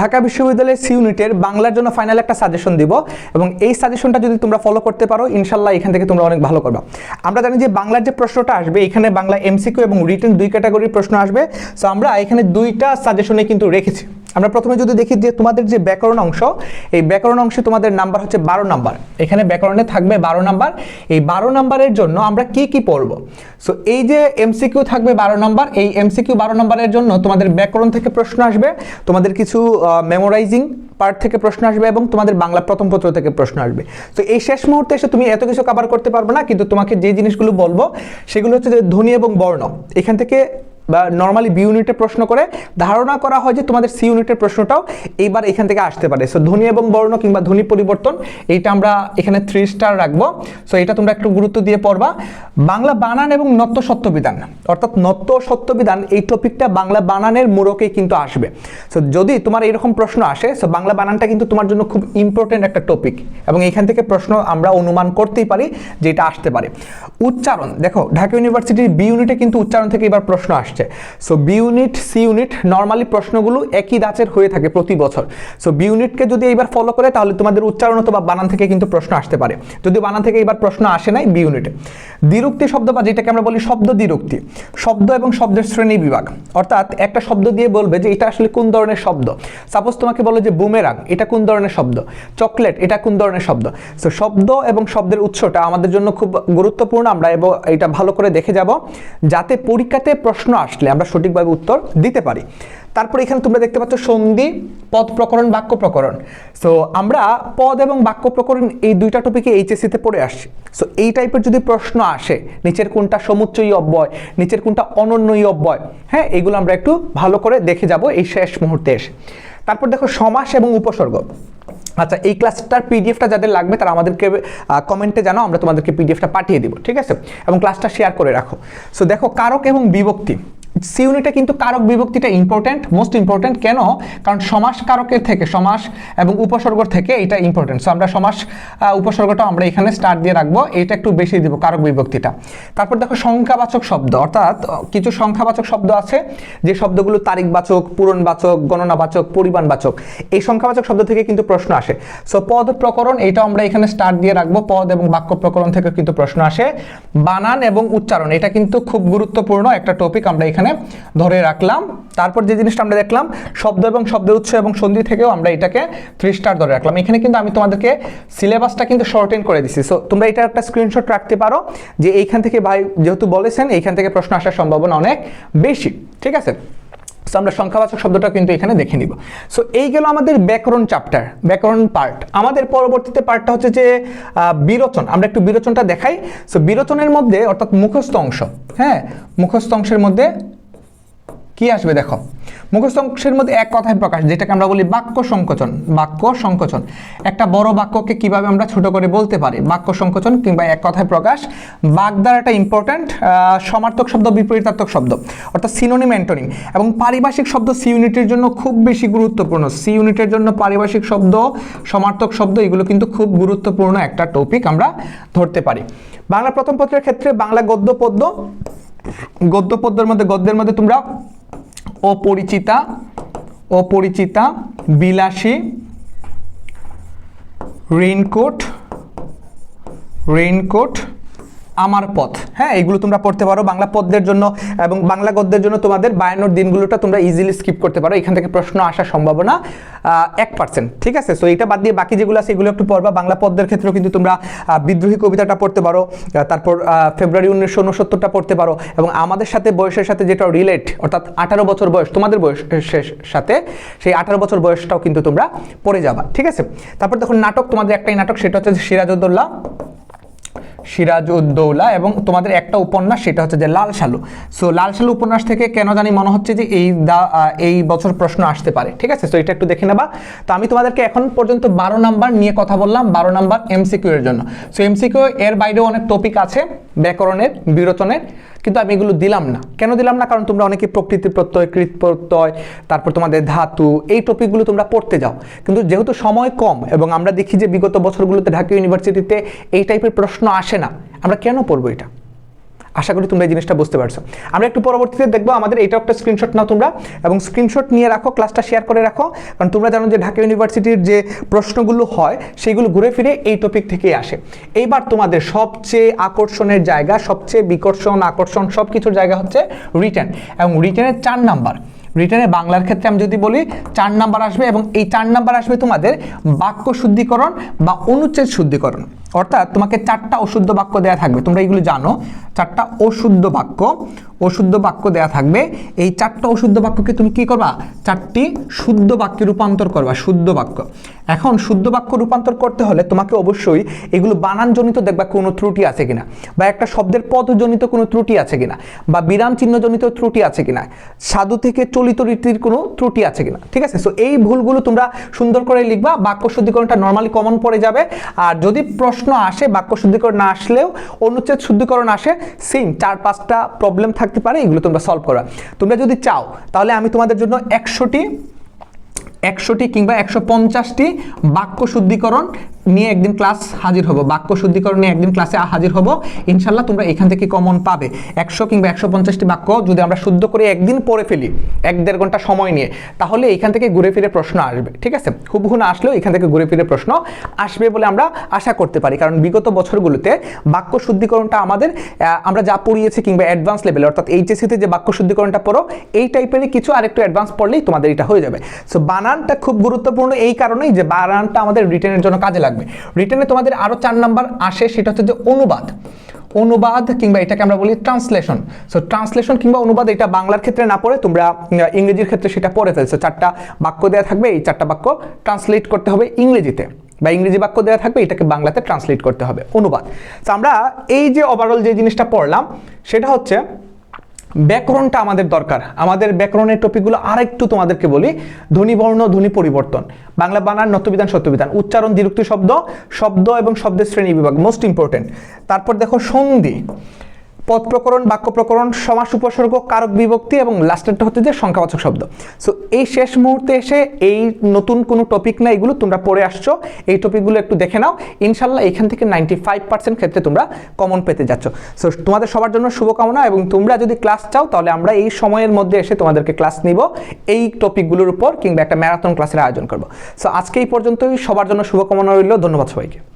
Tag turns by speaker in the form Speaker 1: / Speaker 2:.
Speaker 1: ঢাকা বিশ্ববিদ্যালয়ের সি ইউনিটের বাংলার জন্য ফাইনাল একটা সাজেশন দিব এবং এই সাজেশনটা যদি তোমরা ফলো করতে পারো, ইনশাল্লাহ এখান থেকে তোমরা অনেক ভালো করবা। আমরা জানি যে বাংলার যে প্রশ্নটা আসবে, এখানে বাংলা এমসিকিউ এবং রিটেন দুই ক্যাটাগরির প্রশ্ন আসবে। সো আমরা এখানে দুইটা সাজেশনে কিন্তু রেখেছি। আমরা প্রথমে যদি দেখি যে তোমাদের যে ব্যাকরণ অংশ, এই ব্যাকরণ অংশে তোমাদের নাম্বার হচ্ছে বারো নাম্বার। এখানে ব্যাকরণে থাকবে বারো নাম্বার। এই বারো নাম্বারের জন্য আমরা কি কি পড়ব? সো এই যে এমসিকিউ থাকবে বারো নাম্বার, এই এমসিকিউ বারো নাম্বারের জন্য তোমাদের ব্যাকরণ থেকে প্রশ্ন আসবে, তোমাদের কিছু মেমোরাইজিং পার্ট থেকে প্রশ্ন আসবে এবং তোমাদের বাংলা প্রথম পত্র থেকে প্রশ্ন আসবে। তো এই শেষ মুহূর্তে এসে তুমি এত কিছু কভার করতে পারবে না, কিন্তু তোমাকে যে জিনিসগুলো বলব, সেগুলো হচ্ছে যে ধ্বনি এবং বর্ণ। এখান থেকে বা নর্মালি বি ইউনিটে প্রশ্ন করে, ধারণা করা হয় যে তোমাদের সি ইউনিটের প্রশ্নটাও এইবার এখান থেকে আসতে পারে। সো ধ্বনি এবং বর্ণ কিংবা ধ্বনি পরিবর্তন, এইটা আমরা এখানে থ্রি স্টার রাখব। সো এটা তোমরা একটু গুরুত্ব দিয়ে পড়বা। বাংলা বানান এবং নত্য সত্যবিধান, অর্থাৎ নত্য সত্যবিধান এই টপিকটা বাংলা বানানের মোড়কেই কিন্তু আসবে। সো যদি তোমার এরকম প্রশ্ন আসে সো বাংলা বানানটা কিন্তু তোমার জন্য খুব ইম্পর্টেন্ট একটা টপিক এবং এখান থেকে প্রশ্ন আমরা অনুমান করতেই পারি যে এটা আসতে পারে। উচ্চারণ, দেখো, ঢাকা ইউনিভার্সিটির বি ইউনিটে কিন্তু উচ্চারণ থেকে এবার প্রশ্ন আসছে। So B unit C unit normally প্রশ্নগুলো একই দাঁচের হয়ে থাকে প্রতি বছর। সো বি ইউনিটকে যদি এইবার ফলো করে, তাহলে তোমাদের উচ্চারণ অথবা বানান থেকে কিন্তু প্রশ্ন আসতে পারে। যদি বানান থেকে এবার প্রশ্ন আসে নাই বি ইউনিটে দ্বিরুক্তি শব্দ বা যেটাকে আমরা বলি শব্দ দ্বিরুক্তি, শব্দ এবং শব্দের শ্রেণি বিভাগ। অর্থাৎ একটা শব্দ দিয়ে বলবে যে, এটা আসলে কোন ধরনের শব্দ? সাপোজ তোমাকে বলো যে বুমেরাং এটা কোন ধরনের শব্দ? চকলেট এটা কোন ধরনের শব্দ? সো শব্দ এবং শব্দের উৎসটা আমাদের জন্য খুব গুরুত্বপূর্ণ। আমরা এবং, এটা ভালো করে দেখে যাব। যাতে পরীক্ষাতে প্রশ্ন আসলে আমরা সঠিকভাবে উত্তর দিতে পারি। তারপর এখানে তোমরা দেখতে পাচ্ছ সন্ধি, পদ প্রকরণ, বাক্য প্রকরণ। সো আমরা পদ এবং বাক্য প্রকরণ এই দুইটা টপিকে এইচএসসিতে পড়ে আসছি। সো এই টাইপের যদি প্রশ্ন আসে, নিচের কোনটা সমুচ্চয়ী অব্যয়, নিচের কোনটা অনন্যই অব্যয় হ্যাঁ এগুলো আমরা একটু ভালো করে দেখে যাব এই শেষ মুহূর্তে এসে। তারপর দেখো সমাস এবং উপসর্গ। আচ্ছা এই ক্লাসটার পিডিএফটা যাদের লাগবে তারা আমাদেরকে কমেন্টে জানাও, আমরা তোমাদেরকে পিডিএফটা পাঠিয়ে দিব, ঠিক আছে? এবং ক্লাসটা শেয়ার করে রাখো। সো দেখো, কারক এবং বিভক্তি। সি ইউনিটে কিন্তু কারক বিভক্তিটা ইম্পর্টেন্ট মোস্ট ইম্পর্টেন্ট কেন? কারণ সমাস কারকের থেকে, সমাস এবং উপসর্গ থেকে এটা ইম্পর্টেন্ট সো আমরা সমাস উপসর্গটা আমরা এখানে স্টার্ট দিয়ে রাখব, এটা একটু বেশি দিব কারক বিভক্তিটা। তারপর দেখো সংখ্যাবাচক শব্দ, অর্থাৎ কিছু সংখ্যাবাচক শব্দ আছে, যে শব্দগুলো তারিখবাচক, পূরণবাচক, গণনাবাচক, পরিমাণবাচক, এই সংখ্যাবাচক শব্দ থেকে কিন্তু প্রশ্ন আসে। সো পদ প্রকরণ, এটা আমরা এখানে স্টার্ট দিয়ে রাখব, পদ এবং বাক্য প্রকরণ থেকে কিন্তু প্রশ্ন আসে। বানান এবং উচ্চারণ, এটা কিন্তু খুব গুরুত্বপূর্ণ একটা টপিক আমরা এখানে ধরে রাখলাম। তারপর যে জিনিসটা আমরা দেখলাম, শব্দ এবং শব্দের উৎস এবং সন্ধি থেকেও আমরা এটাকে থ্রি স্টার ধরে রাখলাম। এখানে কিন্তু আমি তোমাদেরকে সিলেবাসটা কিন্তু শর্টেন করে দিছি। সো তোমরা এটা একটা স্ক্রিনশট রাখতে পারো যে এইখান থেকে ভাই যেহেতু বলেছেন, এইখান থেকে প্রশ্ন আসার সম্ভাবনা অনেক বেশি। ঠিক আছে? সো আমরা সংখ্যাবাচক শব্দটা কিন্তু এখানে দেখে নিব। সো এই গেল আমাদের ব্যাকরণ চ্যাপ্টার ব্যাকরণ পার্ট আমাদের পরবর্তীতে পার্টটা হচ্ছে যে বিরোচন। আমরা একটু বিরোচনটা দেখাই। সো বিরোচনের মধ্যে অর্থাৎ মুখস্থ অংশ হ্যাঁ? মুখস্থ অংশের মধ্যে কি আসবে দেখো? মুখস্থ অংশের মধ্যে এক কথায় প্রকাশ, যেটাকে আমরা বলি বাক্য সংকোচন। বাক্য সংকোচন। একটা বড় বাক্যকে কীভাবে আমরা ছোট করে বলতে পারি? বাক্য সংকোচন কিংবা এক কথায় প্রকাশ বাগদারাটা ইম্পর্ট্যান্ট সমার্থক শব্দ, বিপরীতার্থক শব্দ, অর্থাৎ সিনোনিম অ্যান্টোনিম এবং পারিভাষিক শব্দ সি ইউনিটের জন্য খুব বেশি গুরুত্বপূর্ণ। সি ইউনিটের জন্য পারিভাষিক শব্দ, সমার্থক শব্দ, এগুলো কিন্তু খুব গুরুত্বপূর্ণ একটা টপিক আমরা ধরতে পারি। বাংলা প্রথম পত্রের ক্ষেত্রে বাংলা গদ্য পদ্য, গদ্য পদ্যের মধ্যে, গদ্যের মধ্যে তোমরা অপরিচিতা অপরিচিতা বিলাসী রেইনকোট রেইনকোট আমার পথ। হ্যাঁ এগুলো তোমরা পড়তে পারো বাংলা পদ্যের জন্য এবং বাংলা গদ্যের জন্য তোমাদের বায়ানোর দিনগুলোটা তোমরা ইজিলি স্কিপ করতে পারো। এখান থেকে প্রশ্ন আসার সম্ভাবনা এক পার্সেন্ট ঠিক আছে? সো এটা বাদ দিয়ে বাকি যেগুলো আছে এগুলো একটু পড়বা। বাংলা পদ্যের ক্ষেত্রেও কিন্তু তোমরা বিদ্রোহী কবিতাটা পড়তে পারো তারপর ফেব্রুয়ারি উনিশশো উনসত্তরটা পড়তে পারো এবং আমাদের সাথে বয়সের সাথে যেটা রিলেট অর্থাৎ আঠারো বছর বয়স, তোমাদের বয়সের সাথে সেই আঠারো বছর বয়সটাও কিন্তু তোমরা পড়ে যাবা, ঠিক আছে? তারপর দেখো নাটক, তোমাদের একটাই নাটক, সেটা হচ্ছে সিরাজউদ্দৌলা সিরাজউদ্দৌলা এবং তোমাদের একটা উপন্যাস, সেটা হচ্ছে যে লাল সালু সো লাল সালু উপন্যাস থেকে কেন জানি মনে হচ্ছে যে এই দা এই বছর প্রশ্ন আসতে পারে, ঠিক আছে? সো এটা একটু দেখে নেবা। তো আমি তোমাদেরকে এখন পর্যন্ত বারো নাম্বার নিয়ে কথা বললাম, বারো নাম্বার এমসিকিউ এর জন্য। সো এমসিকিউ এর বাইরেও অনেক টপিক আছে, ব্যাকরণের, বিরোচনের। কিন্তু আমি এগুলো দিলাম না। কেন দিলাম না? কারণ তোমরা অনেকে প্রকৃতি প্রত্যয়, কৃত প্রত্যয়, তারপর তোমাদের ধাতু, এই টপিকগুলো তোমরা পড়তে যাও। কিন্তু যেহেতু সময় কম এবং আমরা দেখি যে বিগত বছরগুলোতে ঢাকা ইউনিভার্সিটিতে এই টাইপের প্রশ্ন আসে না, আমরা কেন পড়ব এটা? আশা করি তোমরা এই জিনিসটা বুঝতে পারছ। আমরা একটু পরবর্তীতে দেখব আমাদের এইটাও একটা স্ক্রিনশট নাও তোমরা এবং স্ক্রিনশট নিয়ে রাখো ক্লাসটা শেয়ার করে রাখো। কারণ তোমরা জানো যে ঢাকা ইউনিভার্সিটির যে প্রশ্নগুলো হয়, সেগুলো ঘুরে ফিরে এই টপিক থেকেই আসে। এইবার তোমাদের সবচেয়ে আকর্ষণের জায়গা, সবচেয়ে বিকর্ষণ, আকর্ষণ সব কিছুর জায়গা হচ্ছে রিটার্ন এবং রিটার্নের চার নাম্বার রিটার্নে বাংলার ক্ষেত্রে আমি যদি বলি, চার নাম্বার আসবে এবং এই চার নাম্বার আসবে তোমাদের বাক্য শুদ্ধিকরণ বা অনুচ্ছেদ শুদ্ধিকরণ। অর্থাৎ তোমাকে চারটা অশুদ্ধ বাক্য দেয়া থাকবে। তোমরা এগুলো জানো। চারটা অশুদ্ধ বাক্য অশুদ্ধ বাক্য দেয়া থাকবে। এই চারটা অশুদ্ধ বাক্যকে তুমি কি করবা? চারটি শুদ্ধ বাক্যে রূপান্তর করবা, শুদ্ধ বাক্য। এখন শুদ্ধ বাক্য রূপান্তর করতে হলে তোমাকে অবশ্যই এগুলো বানানজনিত দেখবা কোনো ত্রুটি আছে কিনা, বা একটা শব্দের পদজনিত কোনো ত্রুটি আছে কিনা, বা বিরাম চিহ্নজনিত ত্রুটি আছে কিনা, সাধু থেকে চলিত রীতির কোনো ত্রুটি আছে কিনা, ঠিক আছে? সো এই ভুলগুলো তোমরা সুন্দর করে লিখবা, বাক্য শুদ্ধিকরণটা নর্মালি কমন পড়ে যাবে। আর যদি প্রশ্ন আসে, বাক্য শুদ্ধিকরণ না আসলেও অনুচ্ছেদ শুদ্ধিকরণ আসে সেম চার পাঁচটা প্রবলেম থাকতে পারে, এগুলো তোমরা সলভ করা। তোমরা যদি চাও, তাহলে আমি তোমাদের জন্য একশোটি একশোটি কিংবা একশো পঞ্চাশটি বাক্য শুদ্ধিকরণ নিয়ে একদিন ক্লাস হাজির হব। বাক্য শুদ্ধিকরণ নিয়ে একদিন ক্লাসে হাজির হব। ইনশাল্লাহ তোমরা এখান থেকে কমন পাবে। একশো কিংবা একশো পঞ্চাশটি বাক্য যদি আমরা শুদ্ধ করে একদিন পড়ে ফেলি, এক দেড় ঘণ্টা সময় নিয়ে, তাহলে এখান থেকে ঘুরে ফিরে প্রশ্ন আসবে, ঠিক আছে? হুবহু না আসলেও এখান থেকে ঘুরে ফিরে প্রশ্ন আসবে বলে আমরা আশা করতে পারি। কারণ বিগত বছরগুলোতে বাক্য শুদ্ধিকরণটা আমাদের আমরা যা পড়িয়েছি কিংবা অ্যাডভান্স লেভেল অর্থাৎ এইচএসিতে যে বাক্য শুদ্ধিকরণটা পড়ো, এই টাইপেরই কিছু আরেকটু অ্যাডভান্স পড়লেই তোমাদের এটা হয়ে যাবে। সো বানানটা খুব গুরুত্বপূর্ণ এই কারণেই যে বানানটা আমাদের রিটেনের জন্য কাজে লাগবে। রিটেনে তোমাদের আরও চার নাম্বার আসে, সেটা হচ্ছে যে অনুবাদ। অনুবাদ কিংবা এটাকে আমরা বলি ট্রান্সলেশন সো ট্রান্সলেশন কিংবা অনুবাদ এটা বাংলার ক্ষেত্রে না পড়ে, তোমরা ইংরেজির ক্ষেত্রে সেটা পড়ে ফেলছো। চারটা বাক্য দেওয়া থাকবে, এই চারটা বাক্য ট্রান্সলেট করতে হবে ইংরেজিতে। বা ইংরেজি বাক্য দেওয়া থাকবে, এটাকে বাংলাতে ট্রান্সলেট করতে হবে। অনুবাদ। তো আমরা এই যে ওভারঅল যে জিনিসটা পড়লাম, সেটা হচ্ছে ব্যাকরণটা আমাদের দরকার। আমাদের ব্যাকরণের টপিকগুলো আরেকটু তোমাদেরকে বলি। ধ্বনিবর্ণ ধ্বনি পরিবর্তন। বাংলা বানান, নত্যবিধান, সত্যবিধান। উচ্চারণ, দ্বিরুক্তি শব্দ শব্দ এবং শব্দের শ্রেণি বিভাগ মোস্ট ইম্পর্টেন্ট তারপর দেখো সন্ধি। পদ প্রকরণ, বাক্য প্রকরণ, সমাস, উপসর্গ, কারক, বিভক্তি এবং লাস্টেরটা হচ্ছে যে সংখ্যাবাচক শব্দ। সো এই শেষ মুহূর্তে এসে এই নতুন কোনো টপিক না, এগুলো তোমরা পড়ে আসছো। এই টপিকগুলো একটু দেখে নাও। ইনশাল্লাহ এখান থেকে নাইনটি ফাইভ পার্সেন্ট ক্ষেত্রে তোমরা কমন পেতে যাচ্ছ। সো তোমাদের সবার জন্য শুভকামনা এবং তোমরা যদি ক্লাস চাও, তাহলে আমরা এই সময়ের মধ্যে এসে তোমাদেরকে ক্লাস নিব। এই টপিকগুলোর উপর কিংবা একটা ম্যারাথন ক্লাসের আয়োজন করব। সো আজকে এই পর্যন্তই। সবার জন্য শুভকামনা রইল। ধন্যবাদ সবাইকে।